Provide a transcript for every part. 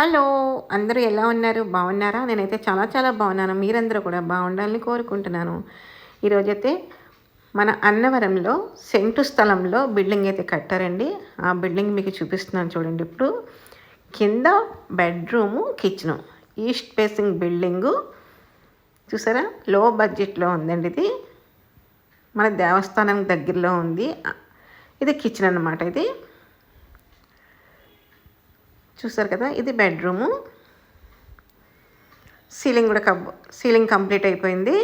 Hello అందరూ ఎలా ఉన్నారు? బాగున్నారా? నేనైతే చాలా చాలా బాగున్నాను. మీరందరూ కూడా బాగుండాలని కోరుకుంటున్నాను. ఈరోజైతే మన అన్నవరంలో సెంటు స్థలంలో బిల్డింగ్ అయితే కట్టారండి. ఆ బిల్డింగ్ మీకు చూపిస్తున్నాను చూడండి ఇప్పుడు. కింద bedroom kitchen. East facing building. చూసారా? లో బడ్జెట్లో ఉందండి ఇది. మన దేవస్థానం దగ్గరలో ఉంది. ఇది కిచెన్ అన్నమాట ఇది. చూసారు కదా ఇది బెడ్రూము. సీలింగ్ కూడా కబ్ సీలింగ్ కంప్లీట్ అయిపోయింది.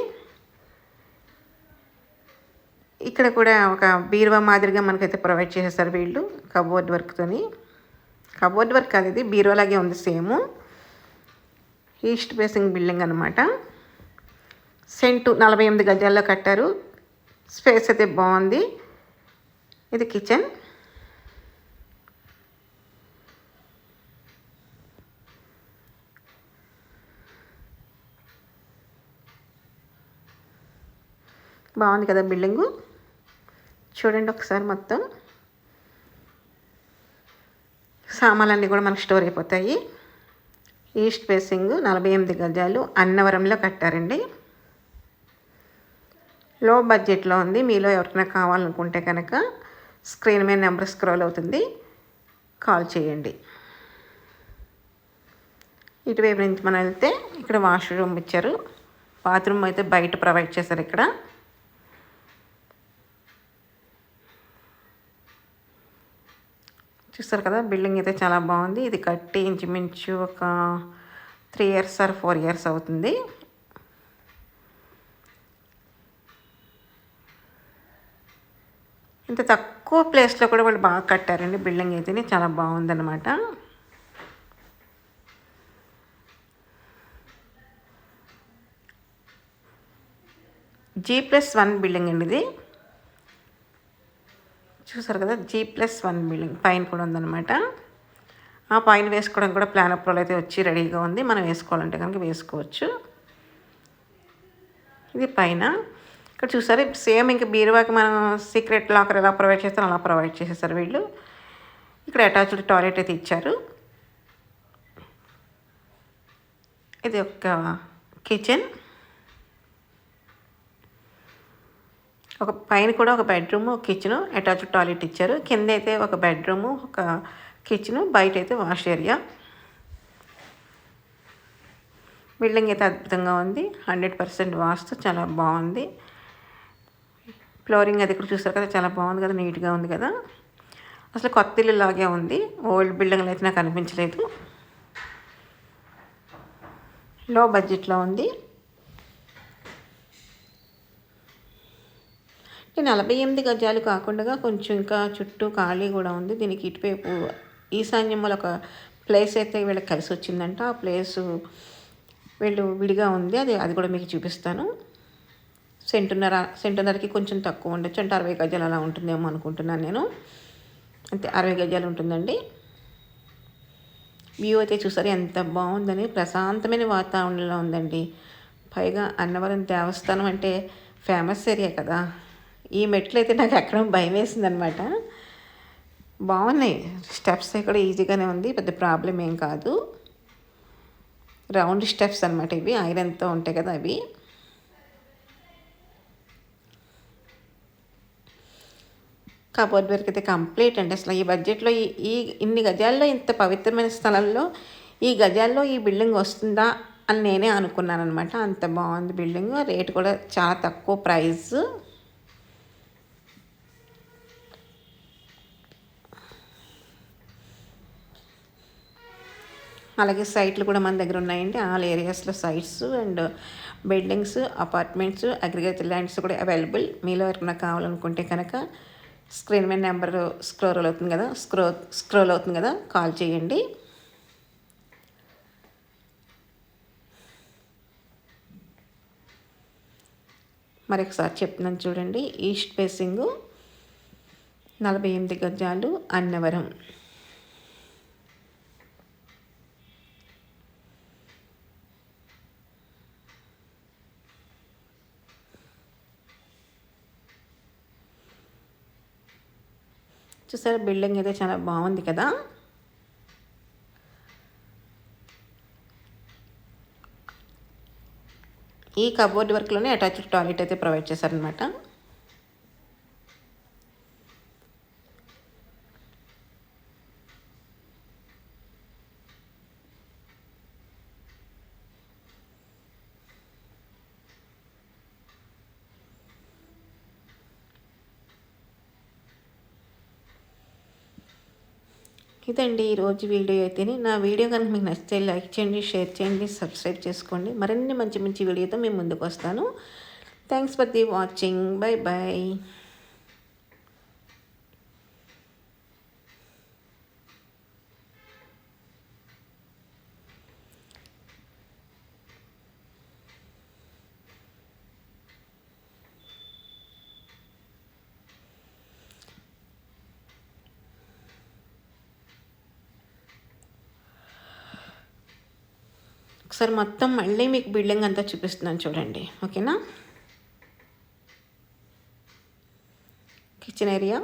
ఇక్కడ కూడా ఒక బీరువా మాదిరిగా మనకైతే ప్రొవైడ్ చేసేస్తారు వీళ్ళు కబోర్డ్ వర్క్తోని కబోర్డ్ వర్క్ కాదు ఇది బీరువాలాగే ఉంది సేమ్. ఈస్ట్ ఫేసింగ్ బిల్డింగ్ అనమాట సెంటు నలభై ఎనిమిది గజాల్లో కట్టారు. స్పేస్ అయితే బాగుంది. ఇది కిచెన్. బాగుంది కదా బిల్డింగు. చూడండి ఒకసారి మొత్తం. సామాన్లన్నీ కూడా మనకు స్టోర్ అయిపోతాయి. ఈస్ట్ ఫేసింగ్ నలభై ఎనిమిది గజాలు అన్నవరంలో కట్టారండి. లో బడ్జెట్లో ఉంది. మీలో ఎవరికైనా కావాలనుకుంటే కనుక స్క్రీన్ మీద నెంబర్ స్క్రోల్ అవుతుంది. కాల్ చేయండి. ఇటువైపు నుంచి మనం వెళ్తే ఇక్కడ వాష్రూమ్ ఇచ్చారు. బాత్రూమ్ అయితే బయట ప్రొవైడ్ చేశారు ఇక్కడ. చూస్తారు కదా బిల్డింగ్ అయితే చాలా బాగుంది. ఇది కట్టి ఇంచుమించు ఒక three years or four years అవుతుంది. ఇంత తక్కువ ప్లేస్లో కూడా వాళ్ళు బాగా కట్టారండి. బిల్డింగ్ అయితే చాలా బాగుందన్నమాట. జీ ప్లస్ వన్ బిల్డింగ్ అండి ఇది. చూసారు కదా జీ ప్లస్ వన్ బిల్డింగ్ పైన కూడా ఉందన్నమాట. ఆ పైన వేసుకోవడం కూడా ప్లాన్ అప్రోల్ అయితే వచ్చి రెడీగా ఉంది. మనం వేసుకోవాలంటే కనుక వేసుకోవచ్చు. ఇది పైన. ఇక్కడ చూసారు సేమ్ ఇంకా బీరువాకి మనం సీక్రెట్ లాకర్ ఎలా ప్రొవైడ్ చేస్తారో అలా ప్రొవైడ్ చేసేసారు వీళ్ళు. ఇక్కడ అటాచ్డ్ టాయిలెట్ అయితే ఇచ్చారు. ఇది ఒక కిచెన్ ఒక పైన కూడా ఒక బెడ్రూమ్ ఒక కిచెన్ అటాచ్ టాయిలెట్ ఇచ్చారు. కింద అయితే ఒక బెడ్రూమ్ ఒక కిచెన్ బయట అయితే వాష్ ఏరియా. బిల్డింగ్ అయితే అద్భుతంగా ఉంది. హండ్రెడ్ పర్సెంట్ వాస్తు చాలా బాగుంది. ఫ్లోరింగ్ అది ఇక్కడ చూస్తారు కదా చాలా బాగుంది కదా నీట్గా ఉంది కదా. అసలు కొత్త ఇల్లు లాగే ఉంది. ఓల్డ్ బిల్డింగ్లు అయితే నాకు అనిపించలేదు. లో బడ్జెట్లో ఉంది. నలభై ఎనిమిది గజాలు కాకుండా కొంచెం ఇంకా చుట్టూ ఖాళీ కూడా ఉంది. దీనికి ఇటువైపు ఈశాన్యంలో ఒక ప్లేస్ అయితే వీళ్ళకి కలిసి వచ్చిందంట. ఆ ప్లేసు వీళ్ళు విడిగా ఉంది. అది అది కూడా మీకు చూపిస్తాను. సెంటున్నర సెంటున్నరకి కొంచెం తక్కువ ఉండొచ్చు. అంటే అరవై గజాలు అలా ఉంటుందేమో అనుకుంటున్నాను నేను. అంతే అరవై గజాలు ఉంటుందండి. వ్యూ అయితే చూసారు? ఎంత బాగుందని. ప్రశాంతమైన వాతావరణంలో ఉందండి. పైగా అన్నవరం దేవస్థానం అంటే ఫేమస్ ఏరియా కదా. ఈ మెట్లు అయితే నాకు ఎక్కడం భయం వేసిందనమాట బాగున్నాయి. స్టెప్స్ కూడా ఈజీగానే ఉంది పెద్ద ప్రాబ్లం ఏం కాదు. రౌండ్ స్టెప్స్ అనమాట ఇవి ఐరన్తో ఉంటాయి కదా అవి. కబోర్డ్ వరకు అయితే కంప్లీట్ అండి. అసలు ఈ బడ్జెట్లో ఈ ఈ ఇన్ని గజాల్లో ఇంత పవిత్రమైన స్థలంలో ఈ గజాల్లో ఈ బిల్డింగ్ వస్తుందా అని నేనే అనుకున్నాను అనమాట అంత బాగుంది బిల్డింగ్ రేట్ కూడా చాలా తక్కువ ప్రైస్ అలాగే సైట్లు కూడా మన దగ్గర ఉన్నాయండి. ఆల్ ఏరియాస్లో sites and buildings apartments agriculture lands కూడా అవైలబుల్ మీలో ఎవరికైనా కావాలనుకుంటే కనుక స్క్రీన్ మీద నెంబర్ స్క్రోల్ అవుతుంది కదా? స్క్రో స్క్రోల్ అవుతుంది కదా? కాల్ చేయండి. మరొకసారి చెప్తున్నాను చూడండి. ఈస్ట్ ఫేసింగ్ నలభై ఎనిమిది గజాలు అన్నవరం. చూసారా బిల్డింగ్ అయితే చాలా బాగుంది కదా. ఈ కబోర్డ్ వర్క్లోనే అటాచ్డ్ టాయిలెట్ అయితే ప్రొవైడ్ చేశారనమాట ఇదండి ఈరోజు వీడియో అయితేనే. నా వీడియో కనుక మీకు నచ్చితే లైక్ చేయండి షేర్ చేయండి సబ్స్క్రైబ్ చేసుకోండి. మరిన్ని మంచి మంచి వీడియోతో మేము ముందుకు వస్తాను. Thanks for the watching. Bye bye ఒకసారి మొత్తం మళ్ళీ మీకు బిల్డింగ్ అంతా చూపిస్తున్నాను చూడండి. ఓకేనా? Kitchen area?